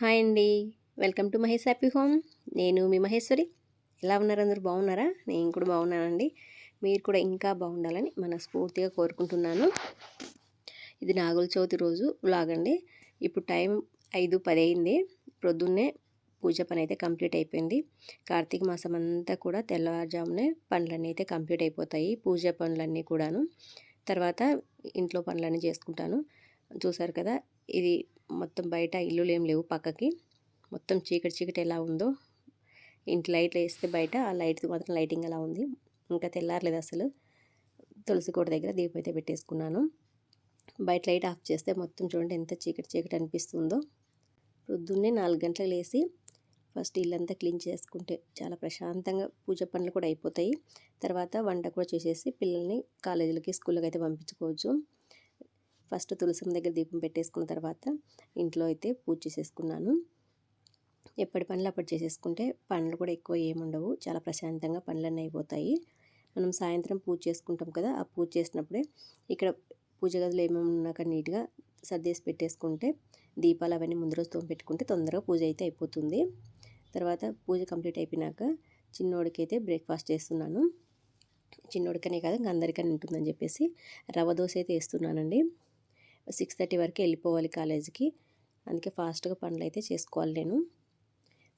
Hi అండి. Welcome to Mahesh happy home. నేను మీ మహేశ్వరి. ఎలా ఉన్నారు అందరూ? బాగున్నారా? నేను కూడా బాగున్నానండి. మీరు కూడా ఇంకా బాగుండాలని మనస్ఫూర్తిగా కోరుకుంటున్నాను. ఇది నాగుల చవితి రోజు లాగండి ఇప్పుడు టైం ఐదు పది అయింది. ప్రొద్దున్నే పూజ పని అయితే కంప్లీట్ అయిపోయింది. కార్తీక మాసం అంతా కూడా తెల్లవారుజామునే పనులన్నీ అయితే కంప్లీట్ అయిపోతాయి. పూజ పనులన్నీ కూడాను. తర్వాత ఇంట్లో పనులన్నీ చేసుకుంటాను. చూసారు కదా? ఇది మొత్తం బయట ఇల్లులు ఏం లేవు పక్కకి. మొత్తం చీకటి చీకటి ఎలా ఉందో ఇంటి లైట్లు వేస్తే బయట ఆ లైట్ మాత్రం లైటింగ్ అలా ఉంది. ఇంకా తెల్లారలేదు అసలు. తులసి కోట దగ్గర దీపం అయితే పెట్టేసుకున్నాను. బయట లైట్ ఆఫ్ చేస్తే మొత్తం చూడండి ఎంత చీకటి చీకటి అనిపిస్తుందో. పొద్దున్నే నాలుగు గంటలకు లేచి ఫస్ట్ ఇల్లంతా క్లీన్ చేసుకుంటే చాలా ప్రశాంతంగా పూజ పనులు కూడా అయిపోతాయి. తర్వాత వంట కూడా చేసేసి పిల్లల్ని కాలేజీలకి స్కూళ్ళకి అయితే పంపించుకోవచ్చు. ఫస్ట్ తులసం దగ్గర దీపం పెట్టేసుకున్న తర్వాత ఇంట్లో అయితే పూజ చేసేసుకున్నాను. ఎప్పటి పనులు అప్పుడు చేసేసుకుంటే పనులు కూడా ఎక్కువ ఏముండవు. చాలా ప్రశాంతంగా పనులన్నీ అయిపోతాయి. మనం సాయంత్రం పూజ చేసుకుంటాం కదా ఆ పూజ చేసినప్పుడే ఇక్కడ పూజ గదులు ఏమేమి ఉన్నాక నీట్గా సర్దేసి పెట్టేసుకుంటే దీపాలు అవన్నీ ముందు రోజు తోమి పెట్టుకుంటే తొందరగా పూజ అయితే అయిపోతుంది. తర్వాత పూజ కంప్లీట్ అయిపోయినాక చిన్నోడికి అయితే బ్రేక్ఫాస్ట్ చేస్తున్నాను. చిన్నోడికనే కాదు ఇంకా అందరికీ ఉంటుందని చెప్పేసి రవ్వ దోశ అయితే వేస్తున్నానండి. సిక్స్ థర్టీ వరకు వెళ్ళిపోవాలి కాలేజీకి. అందుకే ఫాస్ట్గా పనులు అయితే చేసుకోవాలి నేను.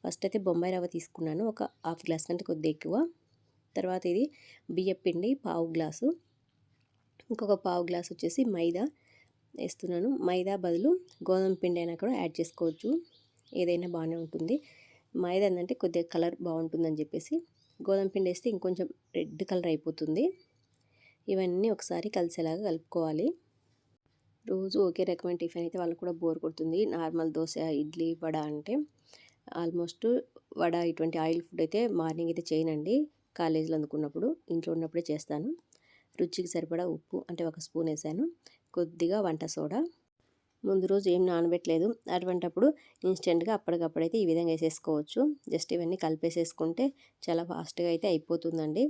ఫస్ట్ అయితే బొంబాయి రవ్వ తీసుకున్నాను. ఒక హాఫ్ గ్లాస్ కంటే కొద్దిగా ఎక్కువ. తర్వాత ఇది బియ్యం పిండి పావు గ్లాసు. ఇంకొక పావు గ్లాస్ వచ్చేసి మైదా వేస్తున్నాను. మైదా బదులు గోధుమ పిండి అయినా కూడా యాడ్ చేసుకోవచ్చు. ఏదైనా బాగానే ఉంటుంది. మైదా ఏంటంటే కొద్దిగా కలర్ బాగుంటుందని చెప్పేసి గోధుమ పిండి వేస్తే ఇంకొంచెం రెడ్ కలర్ అయిపోతుంది. ఇవన్నీ ఒకసారి కలిసేలాగా కలుపుకోవాలి. రోజు ఒకే రకమైన టిఫిన్ అయితే వాళ్ళకు కూడా బోర్ కొడుతుంది. నార్మల్ దోశ ఇడ్లీ వడ అంటే ఆల్మోస్ట్ వడ ఇటువంటి ఆయిల్ ఫుడ్ అయితే మార్నింగ్ అయితే చేయనండి. కాలేజీలో అందుకున్నప్పుడు ఇంట్లో ఉన్నప్పుడే చేస్తాను. రుచికి సరిపడా ఉప్పు అంటే ఒక స్పూన్ వేసాను. కొద్దిగా వంట సోడా. ముందు రోజు ఏం నానబెట్టలేదు. అటువంటప్పుడు ఇన్స్టెంట్గా అప్పటికప్పుడైతే ఈ విధంగా వేసేసుకోవచ్చు. జస్ట్ ఇవన్నీ కలిపేసేసుకుంటే చాలా ఫాస్ట్గా అయితే అయిపోతుందండి.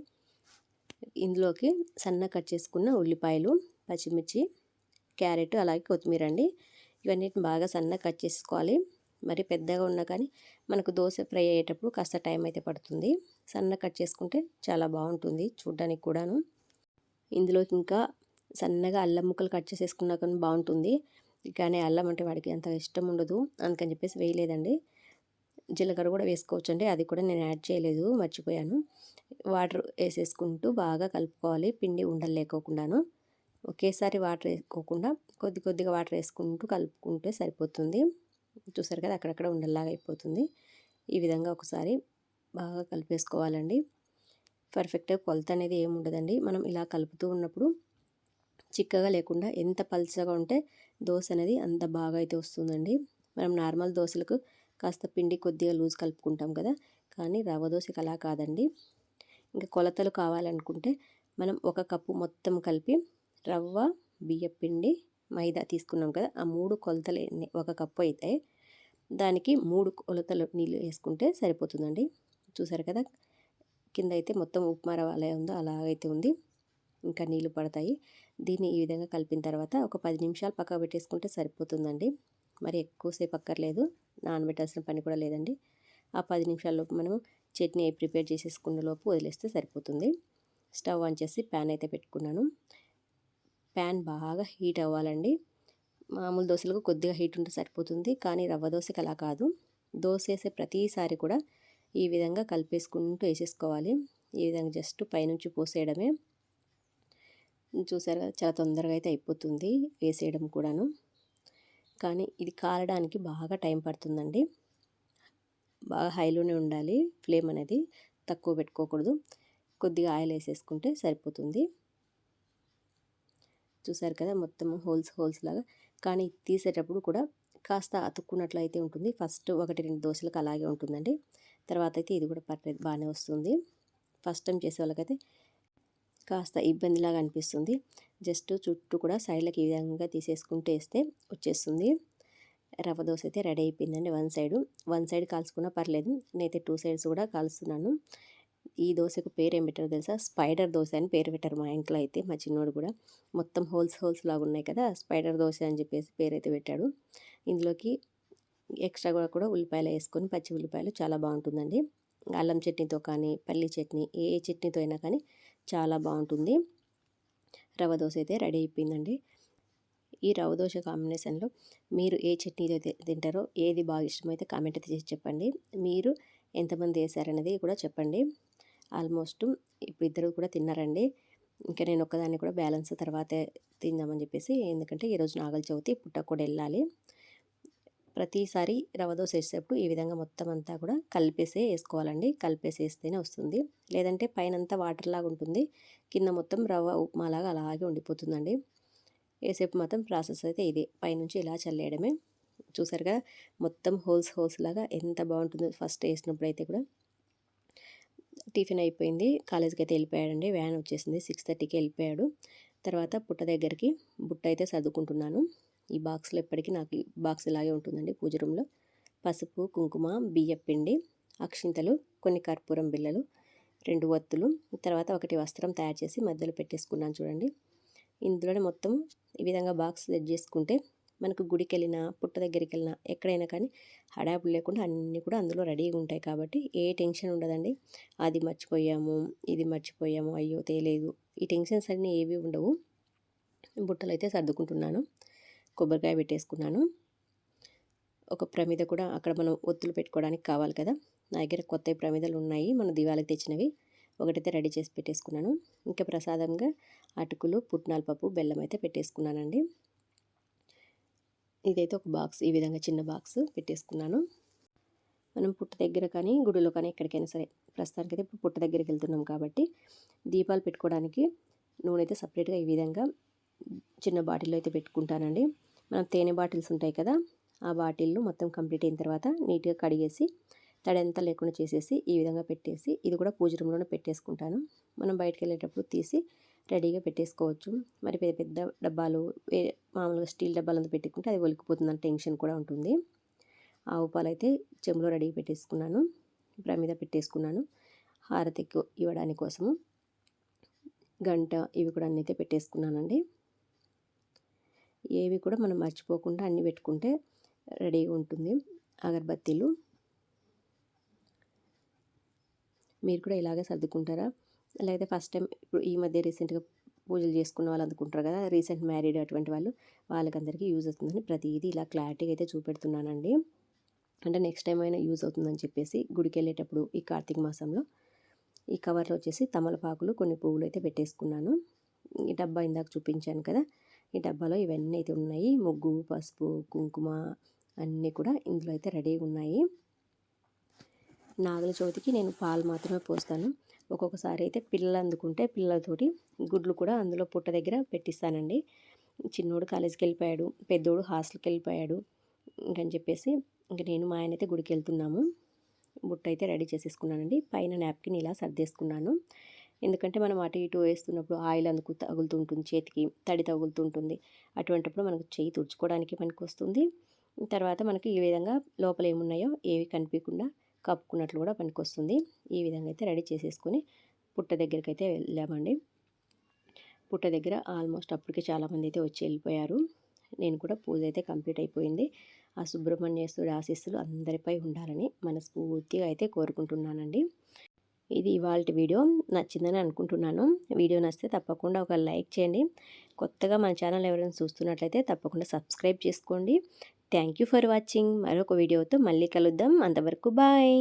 ఇందులోకి సన్న కట్ చేసుకున్న ఉల్లిపాయలు పచ్చిమిర్చి క్యారెట్ అలాగే కొత్తిమీర అండి. ఇవన్నిటిని బాగా సన్నగా కట్ చేసుకోవాలి. మరి పెద్దగా ఉన్నా కానీ మనకు దోశ ఫ్రై అయ్యేటప్పుడు కాస్త టైం అయితే పడుతుంది. సన్న కట్ చేసుకుంటే చాలా బాగుంటుంది చూడ్డానికి కూడాను. ఇందులోకి ఇంకా సన్నగా అల్లం ముక్కలు కట్ చేసేసుకున్నా కానీ బాగుంటుంది. కానీ అల్లం అంటే వాడికి అంత ఇష్టం ఉండదు. అందుకని చెప్పేసి వేయలేదండి. జీలకర్ర కూడా వేసుకోవచ్చు అండి అది కూడా నేను యాడ్ చేయలేదు మర్చిపోయాను. వాటర్ వేసేసుకుంటూ బాగా కలుపుకోవాలి. పిండి ఉండలు లేకోకుండాను ఒకేసారి వాటర్ వేసుకోకుండా కొద్ది కొద్దిగా వాటర్ వేసుకుంటూ కలుపుకుంటే సరిపోతుంది. చూసారు కదా అక్కడక్కడ ఉండేలాగా అయిపోతుంది. ఈ విధంగా ఒకసారి బాగా కలిపేసుకోవాలండి. పర్ఫెక్ట్గా కొలత అనేది ఏమి ఉండదండి. మనం ఇలా కలుపుతూ ఉన్నప్పుడు చిక్కగా లేకుండా ఎంత పల్చగా ఉంటే దోశ అనేది అంత బాగా అయితే వస్తుందండి. మనం నార్మల్ దోశలకు కాస్త పిండి కొద్దిగా లూజ్ కలుపుకుంటాం కదా కానీ రవ్వ దోశకి అలా కాదండి. ఇంకా కొలతలు కావాలనుకుంటే మనం ఒక కప్పు మొత్తం కలిపి రవ్వ బియ్యపిండి మైదా తీసుకున్నాం కదా ఆ మూడు కొలతలు ఒక కప్పు అయితే దానికి మూడు కొలతలు నీళ్ళు వేసుకుంటే సరిపోతుందండి. చూసారు కదా కింద అయితే మొత్తం ఉప్మా రవ్వ అలా ఉందో అలాగైతే ఉంది. ఇంకా నీళ్ళు పడతాయి. దీన్ని ఈ విధంగా కలిపిన తర్వాత ఒక పది నిమిషాలు పక్క పెట్టేసుకుంటే సరిపోతుందండి. మరి ఎక్కువసేపు అక్కర్లేదు నానబెట్టాల్సిన పని కూడా లేదండి. ఆ పది నిమిషాల్లోపు మనం చట్నీ ప్రిపేర్ చేసేసుకున్న లోపు వదిలేస్తే సరిపోతుంది. స్టవ్ ఆన్ చేసి ప్యాన్ అయితే పెట్టుకున్నాను. ప్యాన్ బాగా హీట్ అవ్వాలండి. మామూలు దోశలకు కొద్దిగా హీట్ ఉంటే సరిపోతుంది. కానీ రవ్వ దోశకి అలా కాదు. దోశ వేసే ప్రతిసారి కూడా ఈ విధంగా కలిపేసుకుంటూ వేసేసుకోవాలి. ఈ విధంగా జస్ట్ పైనుంచి పోసేయడమే. చూసారు చాలా తొందరగా అయితే అయిపోతుంది వేసేయడం కూడాను. కానీ ఇది కాలడానికి బాగా టైం పడుతుందండి. బాగా హైలోనే ఉండాలి. ఫ్లేమ్ అనేది తక్కువ పెట్టుకోకూడదు. కొద్దిగా ఆయిల్ వేసేసుకుంటే సరిపోతుంది. చూసారు కదా మొత్తం హోల్స్ హోల్స్ లాగా. కానీ తీసేటప్పుడు కూడా కాస్త అతుక్కున్నట్లయితే ఉంటుంది. ఫస్ట్ ఒకటి రెండు దోశలకు అలాగే ఉంటుందండి. తర్వాత అయితే ఇది కూడా పర్లేదు బాగానే వస్తుంది. ఫస్ట్ టైం చేసే వాళ్ళకైతే కాస్త ఇబ్బందిలాగా అనిపిస్తుంది. జస్ట్ చుట్టూ కూడా సైడ్లకు ఈ విధంగా తీసేసుకుంటే వేస్తే వచ్చేస్తుంది. రవ్వ దోశ అయితే రెడీ అయిపోయిందండి వన్ సైడ్. వన్ సైడ్ కాల్చుకున్నా పర్లేదు. నేనైతే టూ సైడ్స్ కూడా కాలుస్తున్నాను ఈ దోశకు పేరు ఏం పెట్టారో తెలుసా? స్పైడర్ దోశ అని పేరు పెట్టారు మా ఇంట్లో అయితే మా చిన్నోడు కూడా. మొత్తం హోల్స్ హోల్స్ లాగా ఉన్నాయి కదా స్పైడర్ దోశ అని చెప్పేసి పేరు అయితే పెట్టాడు. ఇందులోకి ఎక్స్ట్రా కూడా కూడా ఉల్లిపాయలు వేసుకొని పచ్చి ఉల్లిపాయలు చాలా బాగుంటుందండి. అల్లం చట్నీతో కానీ పల్లి చట్నీ ఏ చట్నీతో అయినా కానీ చాలా బాగుంటుంది. రవ దోశ అయితే రెడీ అయిపోయిందండి. ఈ రవ దోశ కాంబినేషన్లో మీరు ఏ చట్నీ తింటారో ఏది బాగా ఇష్టమైతే కామెంట్ అయితే చేసి చెప్పండి. మీరు ఎంతమంది వేసారనేది కూడా చెప్పండి. ఆల్మోస్ట్ ఇప్పుడు ఇద్దరు కూడా తిన్నారండి. ఇంకా నేను ఒక్కదాన్ని కూడా బ్యాలెన్స్ తర్వాతే తిందామని చెప్పేసి ఎందుకంటే ఈరోజు నాగల చవితి పుట్ట కూడా వెళ్ళాలి. ప్రతిసారి రవ దోశ వేసేటప్పుడు ఈ విధంగా మొత్తం అంతా కూడా కలిపేసే వేసుకోవాలండి. కలిపేసి వేస్తేనే వస్తుంది. లేదంటే పైన అంతా వాటర్ లాగా ఉంటుంది. కింద మొత్తం రవ్వ ఉప్మాలాగా అలాగే ఉండిపోతుందండి. వేసేపు మాత్రం ప్రాసెస్ అయితే ఇది. పైనుంచి ఇలా చల్లేయడమే. చూసారుగా మొత్తం హోల్స్ హోల్స్ లాగా ఎంత బాగుంటుందో ఫస్ట్ వేసినప్పుడు అయితే కూడా. టిఫిన్ అయిపోయింది. కాలేజీకి అయితే వెళ్ళిపోయాడండి. వ్యాన్ వచ్చేసింది. సిక్స్ థర్టీకి వెళ్ళిపోయాడు. తర్వాత పుట్ట దగ్గరికి బుట్ట అయితే సర్దుకుంటున్నాను. ఈ బాక్స్లో ఎప్పటికీ నాకు ఈ బాక్స్ ఇలాగే ఉంటుందండి పూజ రూమ్లో. పసుపు కుంకుమ బియ్యపిండి అక్షింతలు కొన్ని కర్పూరం బిళ్ళలు రెండు ఒత్తులు తర్వాత ఒకటి వస్త్రం తయారు చేసి మధ్యలో పెట్టేసుకున్నాను చూడండి. ఇందులోనే మొత్తం ఈ విధంగా బాక్స్ సెట్ చేసుకుంటే మనకు గుడికి వెళ్ళినా పుట్ట దగ్గరికి వెళ్ళినా ఎక్కడైనా కానీ హడాపులు లేకుండా అన్నీ కూడా అందులో రెడీగా ఉంటాయి కాబట్టి ఏ టెన్షన్ ఉండదండి. అది మర్చిపోయాము ఇది మర్చిపోయాము అయ్యో తేలేదు. ఈ టెన్షన్స్ అన్నీ ఏవి ఉండవు. బుట్టలు అయితే సర్దుకుంటున్నాను కొబ్బరికాయ పెట్టేసుకున్నాను. ఒక ప్రమిద కూడా అక్కడ మనం ఒత్తులు పెట్టుకోవడానికి కావాలి కదా. నా దగ్గర కొత్త ప్రమిదలు ఉన్నాయి మన దివాళికి తెచ్చినవి. ఒకటైతే రెడీ చేసి పెట్టేసుకున్నాను. ఇంకా ప్రసాదంగా అటుకులు పుట్నాల పప్పు బెల్లం అయితే పెట్టేసుకున్నానండి. ఇదైతే ఒక బాక్స్ ఈ విధంగా చిన్న బాక్స్ పెట్టేసుకున్నాను. మనం పుట్ట దగ్గర కానీ గుడిలో కానీ ఎక్కడికైనా సరే ప్రస్తుతానికి అయితే ఇప్పుడు పుట్ట దగ్గరికి వెళ్తున్నాం కాబట్టి దీపాలు పెట్టుకోవడానికి నూనె అయితే సపరేట్గా ఈ విధంగా చిన్న బాటిల్లో అయితే పెట్టుకుంటానండి. మనం తేనె బాటిల్స్ ఉంటాయి కదా ఆ బాటిల్ను మొత్తం కంప్లీట్ అయిన తర్వాత నీట్గా కడిగేసి తడంతా లేకుండా చేసేసి ఈ విధంగా పెట్టేసి ఇది కూడా పూజ రూమ్లోనే పెట్టేసుకుంటాను. మనం బయటకు వెళ్ళేటప్పుడు తీసి రెడీగా పెట్టేసుకోవచ్చు. మరి పెద్ద పెద్ద డబ్బాలు మామూలుగా స్టీల్ డబ్బాలంతా పెట్టుకుంటే అది ఒలికిపోతుందని టెన్షన్ కూడా ఉంటుంది. ఆవు పాలు అయితే చెంబులో రెడీగా పెట్టేసుకున్నాను. మీద పెట్టేసుకున్నాను. హారతి ఇవ్వడానికి కోసము గంట ఇవి కూడా అన్నీ అయితే పెట్టేసుకున్నానండి. ఏవి కూడా మనం మర్చిపోకుండా అన్నీ పెట్టుకుంటే రెడీగా ఉంటుంది. అగరబత్తీలు మీరు కూడా ఇలాగే సర్దుకుంటారా? లేకపోతే ఫస్ట్ టైం ఇప్పుడు ఈ మధ్య రీసెంట్గా పూజలు చేసుకున్న వాళ్ళు అనుకుంటారు కదా రీసెంట్ మ్యారీడ్ అటువంటి వాళ్ళు వాళ్ళకందరికీ యూజ్ అవుతుందని ప్రతిదీ ఇలా క్లారిటీగా అయితే చూపెడుతున్నానండి. అంటే నెక్స్ట్ టైం అయినా యూజ్ అవుతుందని చెప్పేసి గుడికి వెళ్ళేటప్పుడు ఈ కార్తీక మాసంలో ఈ కవర్లో వచ్చేసి తమలపాకులు కొన్ని పువ్వులు అయితే పెట్టేసుకున్నాను. ఈ డబ్బా ఇందాక చూపించాను కదా ఈ డబ్బాలో ఇవన్నీ అయితే ఉన్నాయి. ముగ్గు పసుపు కుంకుమ అన్నీ కూడా ఇందులో అయితే రెడీగా ఉన్నాయి. నాగుల చవితికి నేను పాలు మాత్రమే పోస్తాను. ఒక్కొక్కసారి అయితే పిల్లలు అందుకుంటే పిల్లలతోటి గుడ్లు కూడా అందులో పుట్ట దగ్గర పెట్టిస్తానండి. చిన్నోడు కాలేజీకి వెళ్ళిపోయాడు పెద్దోడు హాస్టల్కి వెళ్ళిపోయాడు ఇంకని చెప్పేసి ఇంక నేను మా ఆయన అయితే గుడికి వెళ్తున్నాము. బుట్ట అయితే రెడీ చేసేసుకున్నానండి. పైన నాప్కిన్ ఇలా సర్దేసుకున్నాను. ఎందుకంటే మనం అటు ఇటు వేస్తున్నప్పుడు ఆయిల్ అందుకు తగులుతుంటుంది చేతికి తడి తగులుతుంటుంది. అటువంటిప్పుడు మనకు చేయి తుడుచుకోవడానికి పనికి వస్తుంది తర్వాత మనకి ఈ విధంగా లోపల ఏమున్నాయో ఏవి కనిపించకుండా కప్పుకున్నట్లు కూడా పనికి వస్తుంది ఈ విధంగా అయితే రెడీ చేసేసుకొని పుట్ట దగ్గరికి అయితే వెళ్ళామండి. పుట్ట దగ్గర ఆల్మోస్ట్ అప్పటికే చాలామంది అయితే వచ్చి వెళ్ళిపోయారు. నేను కూడా పూజ అయితే కంప్లీట్ అయిపోయింది. ఆ సుబ్రహ్మణ్యేశ్వరుడు ఆశీస్సులు అందరిపై ఉండాలని మనస్ఫూర్తిగా అయితే కోరుకుంటున్నానండి. ఇది ఇవాళ వీడియో. నచ్చిందని అనుకుంటున్నాను. వీడియో నచ్చితే తప్పకుండా ఒక లైక్ చేయండి. కొత్తగా మన ఛానల్ ఎవరైనా చూస్తున్నట్లయితే తప్పకుండా సబ్స్క్రైబ్ చేసుకోండి. థ్యాంక్ యూ ఫర్ వాచింగ్ మరొక వీడియోతో మళ్ళీ కలుద్దాం. అంతవరకు బాయ్